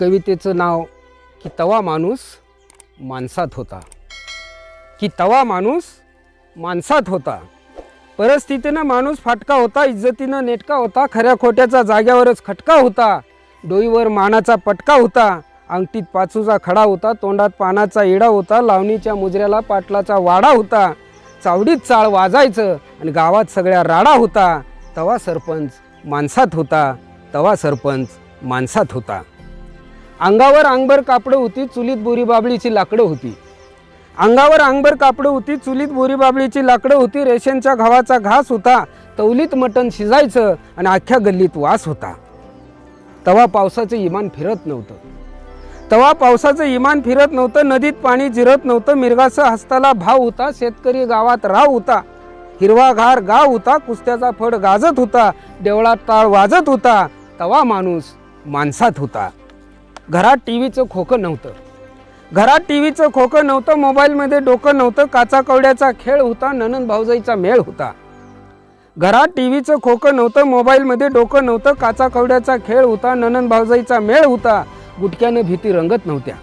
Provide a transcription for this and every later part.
कवितेचं नाव की तवा माणूस माणसात होता. की तवा माणूस माणसात होता. परिस्थितीनं माणूस फाटका होता इज्जतीनं नेटका होता खऱ्या खोट्याचा जाग्यावरच खटका होता डोईवर मानाचा पटका होता अंगठीत पाचूचा खडा होता तोंडात पानाचा इडा होता लावणीच्या मुजऱ्याला पाटलाचा वाडा होता चावडीत चाळ वाजायचं आणि गावात सगळ्या राडा होता तवा सरपंच माणसात होता तवा सरपंच माणसात होता. अंगावर अंगभर कापडं होती चुलीत बोरी बाबळीची लाकडं होती. अंगावर अंगभर कापडं होती चुलीत बोरी बाबळीची लाकडं होती रेशनच्या घावाचा घास होता तवलीत मटण शिजायचं आणि अख्ख्या गल्लीत वास होता. तवा पावसाचं इमान फिरत नव्हतं. तवा पावसाचं इमान फिरत नव्हतं नदीत पाणी जिरत नव्हतं मिरगाचं हस्ताला भाव होता शेतकरी गावात राव होता. हिरवागार गाव होता कुस्त्याचा फड गाजत होता देवळात टाळ वाजत होता तवा माणूस माणसात होता. घरात टी व्हीचं खोकं नव्हतं. घरात टी व्हीचं खोकं नव्हतं मोबाईलमध्ये डोकं नव्हतं काचा कवड्याचा खेळ होता ननंद भाऊजाईचा मेळ होता. घरात टी व्हीचं खोकं नव्हतं मोबाईलमध्ये डोकं नव्हतं काचा कवड्याचा खेळ होता ननंद भाऊजाईचा मेळ होता गुटक्यानं भीती रंगत नव्हत्या.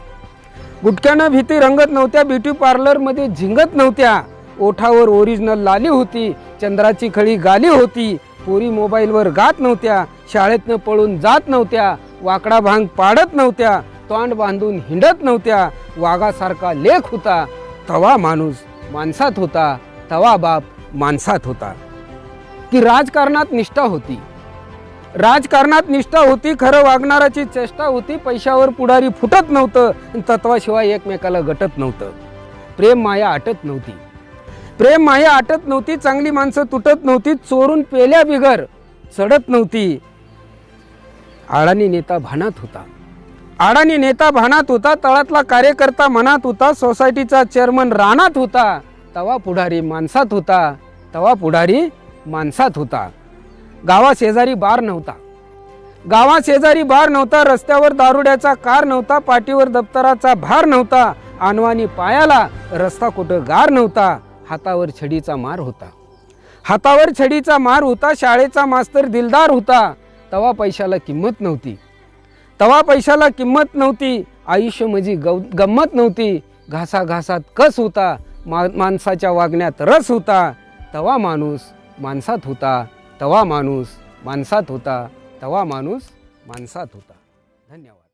गुटक्यानं भीती रंगत नव्हत्या ब्युटी पार्लरमध्ये झिंगत नव्हत्या. ओठावर ओरिजिनल लाली होती चंद्राची खळी गाली होती पोरी मोबाईलवर गात नव्हत्या शाळेतनं पळून जात नव्हत्या वाकडा भांग पाडत नव्हत्या तोंड बांधून हिंडत नव्हत्या वाघासारखा लेख होता तवा माणूस माणसात होता तवा बाप माणसात होता. की राजकारणात निष्ठा होती. राजकारणात निष्ठा होती खरं वागणाराची चेष्टा होती पैशावर पुढारी फुटत नव्हतं तत्वाशिवाय एकमेकाला गटत नव्हतं. प्रेम माया आटत नव्हती. प्रेम माया आटत नव्हती चांगली माणसं तुटत नव्हती चोरून पेल्या बिगर चढत नव्हती अडाणी नेता भानात होता. अडाणी नेता भानात होता तळातला कार्यकर्ता मनात होता सोसायटीचा चेअरमन रानात होता तवा पुढारी माणसात होता तवा पुढारी माणसात होता. गावा शेजारी बार नव्हता. गावा शेजारी बार नव्हता रस्त्यावर दारुड्याचा कार नव्हता पाठीवर दप्तराचा भार नव्हता आणवानी पायाला रस्ता कुठं गार नव्हता हातावर छडीचा मार होता. हातावर छडीचा मार होता शाळेचा मास्तर दिलदार होता तवा पैशाला किंमत नव्हती. तवा पैशाला किंमत नव्हती आयुष्य म्हणजे गव गंमत नव्हती. घासाघासात कस होता मा माणसाच्या वागण्यात रस होता. तवा माणूस माणसात होता तवा माणूस माणसात होता तवा माणूस माणसात होता. धन्यवाद.